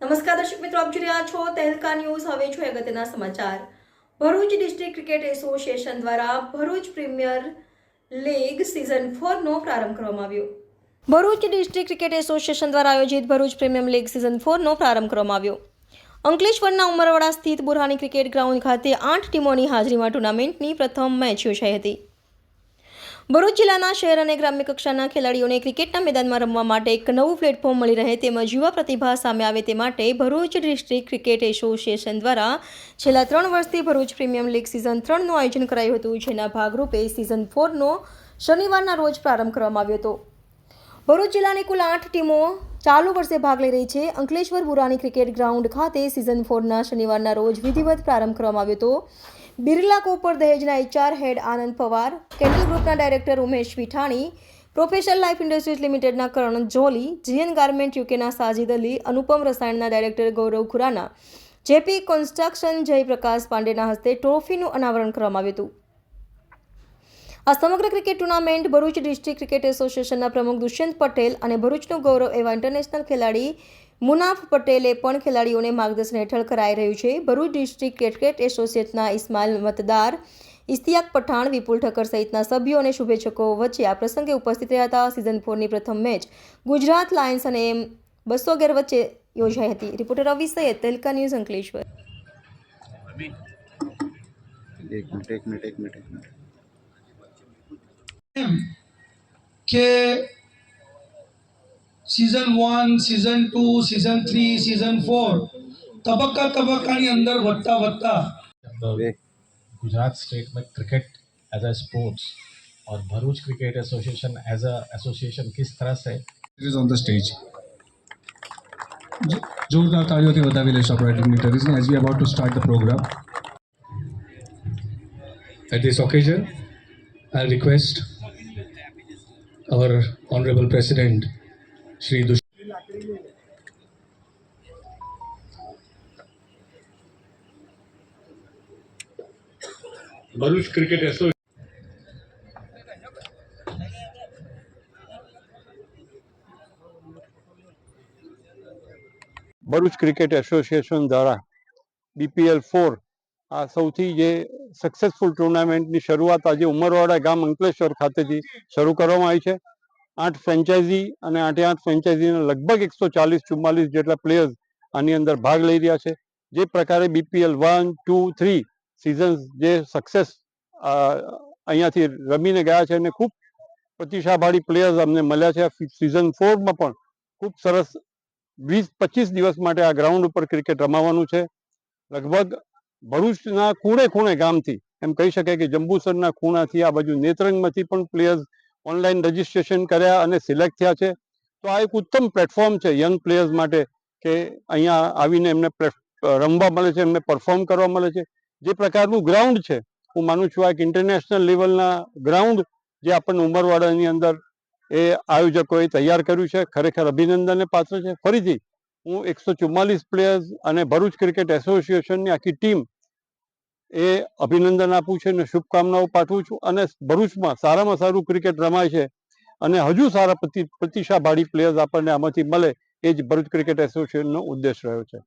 નમસ્કાર દર્શક મિત્રો, આપ જોઈ રહ્યા છો તહેલકા ન્યૂઝ. હવે છે અગત્યના સમાચાર. ભરૂચ ડિસ્ટ્રિક્ટ ક્રિકેટ એસોસિએશન દ્વારા ભરૂચ પ્રીમિયર લીગ સિઝન ફોરનો પ્રારંભ કરવામાં આવ્યો. ભરૂચ ડિસ્ટ્રિક્ટ ક્રિકેટ એસોસિએશન દ્વારા આયોજિત ભરૂચ પ્રીમિયમ લીગ સિઝન ફોરનો પ્રારંભ કરવામાં આવ્યો. અંકલેશ્વરના ઉમરવાડા સ્થિત બુરહાની ક્રિકેટ ગ્રાઉન્ડ ખાતે આઠ ટીમોની હાજરીમાં ટુર્નામેન્ટની પ્રથમ મેચ યોજાઈ હતી. ભરૂચ જિલ્લાના શહેર અને ગ્રામ્ય કક્ષાના ખેલાડીઓને ક્રિકેટના મેદાનમાં રમવા માટે એક નવું પ્લેટફોર્મ મળી રહે તેમજ યુવા પ્રતિભા સામે આવે તે માટે ભરૂચ ડિસ્ટ્રિક્ટ ક્રિકેટ એસોસિએશન દ્વારા છેલ્લા ત્રણ વર્ષથી ભરૂચ પ્રીમિયમ લીગ સિઝન ત્રણનું આયોજન કરાયું હતું, જેના ભાગરૂપે સિઝન ફોરનો શનિવારના રોજ પ્રારંભ કરવામાં આવ્યો હતો. ભરૂચ જિલ્લાની કુલ આઠ ટીમો ચાલુ વર્ષે ભાગ લઈ રહી છે. અંકલેશ્વર બુરાની ક્રિકેટ ગ્રાઉન્ડ ખાતે સિઝન ફોરના શનિવારના રોજ વિધિવત પ્રારંભ કરવામાં આવ્યો હતો. Birla copper દહેજના HR head Anand Pawar candle ગ્રુપના director Umesh Vithani, professional life industries લિમિટેડના કરણ જોલી, જીએન ગાર્મેન્ટ યુકેના Sajid Ali, Anupam રસાયણના director Gaurav Khurana, JP construction Jayprakash પાંડેના હસ્તે ટ્રોફીનું અનાવરણ કરવામાં આવ્યું હતું. આ સમગ્ર cricket tournament Bharuch district cricket એસોસિએશનના પ્રમુખ દુષ્યંત પટેલ અને ભરૂચનું ગૌરવ એવા ઇન્ટરનેશનલ ખેલાડી મુનાફ પટેલે પણ ખેલાડીઓને માર્ગદર્શન હેઠળ કરાઈ રહ્યું છે. ભરૂચ ડિસ્ટ્રિક્ટ ક્રિકેટ એસોસિએટના ઇસ્માઇલ મતદાર ઇસ્તિયાક પઠાણ વિપુલ ઠક્કર સહિતના સભ્યો અને શુભેચ્છકો વચ્ચે આ પ્રસંગે ઉપસ્થિત રહ્યા હતા. સિઝન ફોરની પ્રથમ મેચ ગુજરાત લાયન્સ અને બસો અગિયાર વચ્ચે યોજાઈ હતી. રિપોર્ટર રવિ સૈયદ તેલકા ન્યૂઝ અંકલેશ્વર. કે Season one season two season three season four તબક્કા તબક્કાની અંદર વધતા વધતા બે गुजरात स्टेट में क्रिकेट एज अ स्पोर्ट्स और Bharuch cricket association as a association किस तरह से It is on the stage. જો- જોરદાર તાળીઓથી વધાવી લેશો આપણા dignitaries as we are about to start the program. At this occasion, I'll request our Honorable President, Shri Dush. Bharuch cricket asso Bharuch cricket association દ્વારા BPL four આ સૌથી જે successful ટુર્નામેન્ટની શરૂઆત આજે ઉમરવાડા ગામ અંકલેશ્વર ખાતેથી શરૂ કરવામાં આવી છે આઠ ફ્રેન્ચાઇઝી અને આઠે આઠ ફ્રેન્ચાઇઝીના લગભગ એકસો ચાલીસ, ચુમ્માલીસ જેટલા પ્લેયર્સ આની અંદર ભાગ લઈ રહ્યા છે. જે પ્રકારે BPL one two three seasons જે સક્સેસ અહીંયાથી રમીને ગયા છે અને ખૂબ પ્રતિભાશાળી પ્લેયર્સ અમને મળ્યા છે. સિઝન ફોરમાં પણ ખૂબ સરસ વીસ, પચીસ દિવસ માટે આ ગ્રાઉન્ડ ઉપર ક્રિકેટ રમાવાનું છે. લગભગ ભરૂચના ખૂણે ખૂણે ગામથી એમ કહી શકાય કે જંબુસરના ખૂણાથી આ બાજુ નેત્રંગમાંથી પણ પ્લેયર્સ ઓનલાઈન રજીસ્ટ્રેશન કર્યા અને સિલેક્ટ થયા છે. તો આ એક ઉત્તમ પ્લેટફોર્મ છે યંગ પ્લેયર્સ માટે કે અહીંયા આવીને એમને રમવા મળે છે, એમને પરફોર્મ કરવા મળે છે. જે પ્રકારનું ગ્રાઉન્ડ છે, હું માનું છું આ એક ઇન્ટરનેશનલ લેવલના ગ્રાઉન્ડ જે આપણને ઉમરવાડાની અંદર એ આયોજકોએ તૈયાર કર્યું છે. ખરેખર અભિનંદનને પાત્ર છે. ફરીથી હું એકસો ચુમ્માલીસ પ્લેયર્સ અને ભરૂચ ક્રિકેટ એસોસિએશનની આખી ટીમ એ અભિનંદન આપું છું અને શુભકામનાઓ પાઠવું છું અને ભરૂચમાં સારામાં સારું ક્રિકેટ રમાય છે અને હજુ સારા પ્રતિ પ્રતિભાશાળી પ્લેયર્સ આપણને આમાંથી મળે એ જ ભરૂચ ક્રિકેટ એસોસિએશનનો ઉદ્દેશ રહ્યો છે.